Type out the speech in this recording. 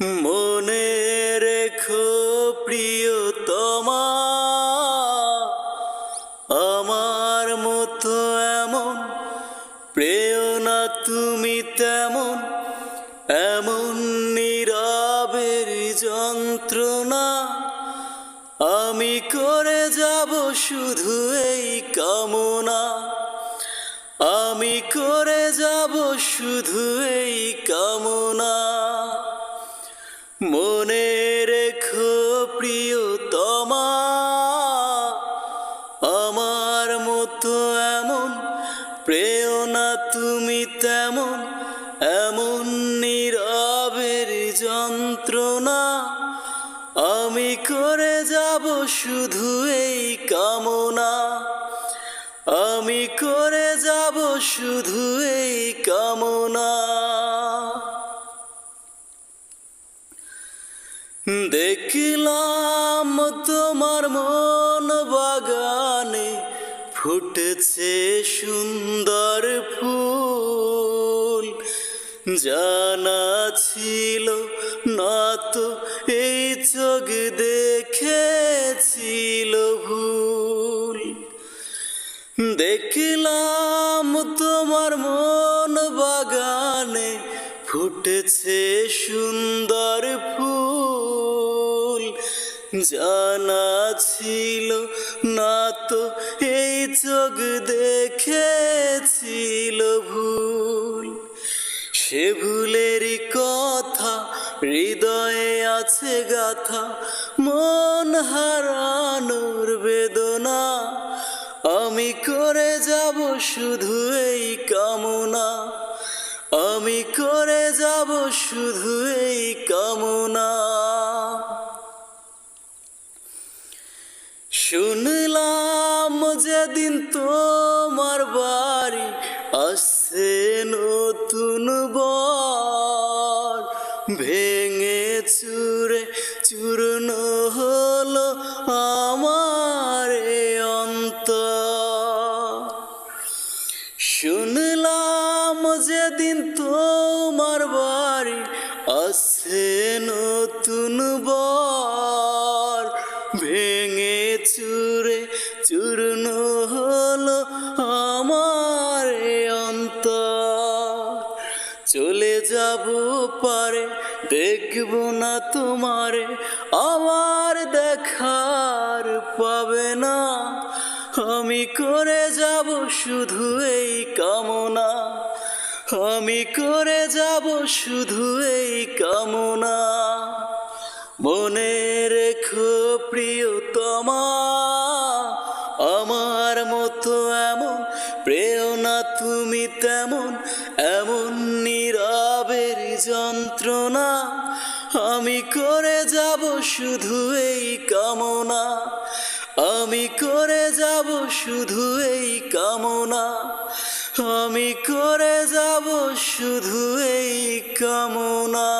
মনে রেখো প্রিয়তমা, আমার মতো এমন, প্রেয় না তুমি তেমন, এমন নীরবের যন্ত্রণা। আমি করে যাব শুধু এই কামনা, আমি করে যাব শুধু এই কামনা। প্রিয়তমা, আমার মতো এমন, প্রেয় না তুমি তেমন, এমন নীরবের যন্ত্রণা। আমি করে যাব শুধু এই কামনা। আমি করে যাব শুধু এই কামনা। দেখলাম তোমার মন বাগানে ফুটেছে সুন্দর ফুল। জানা ছিল না তো এই চোখ দেখেছিল ভুল। দেখলাম তোমার মন বাগানে ফুটেছে সুন্দর ফুল, জানা ছিল না তো, এই চোখ দেখেছিল ভুল। সে ভুলেরই কথা, হৃদয়ে আছে গাথা, মন হারানোর বেদনা। আমি করে যাব শুধু এই কামনা। আমি করে যাব শুধু এই কামনা। শুনলাম যেদিন তোমার বাড়ি আসছে নতুন বর। ভেঙে চুরে চূর্ণ হলো আমার যেদিন তোমার বাড়ি আসছে নতুন বর, ভেঙে চুরে চূর্ণ হলো আমার এ অন্তর। চলে যাব পারে, দেখব না তোমারে, আমার দেখার পাবে না। আমি করে যাব শুধু এই কামনা। আমি করে যাব শুধু এই কামনা। মনে রেখো প্রিয়তমা, আমার মতো এমন প্রেরণা তুমি তেমন, এমন নীরবের যন্ত্রণা। আমি করে যাব শুধু এই কামনা। আমি করে যাব শুধু এই কামনা। আমি করে যাব শুধু এই কামনা।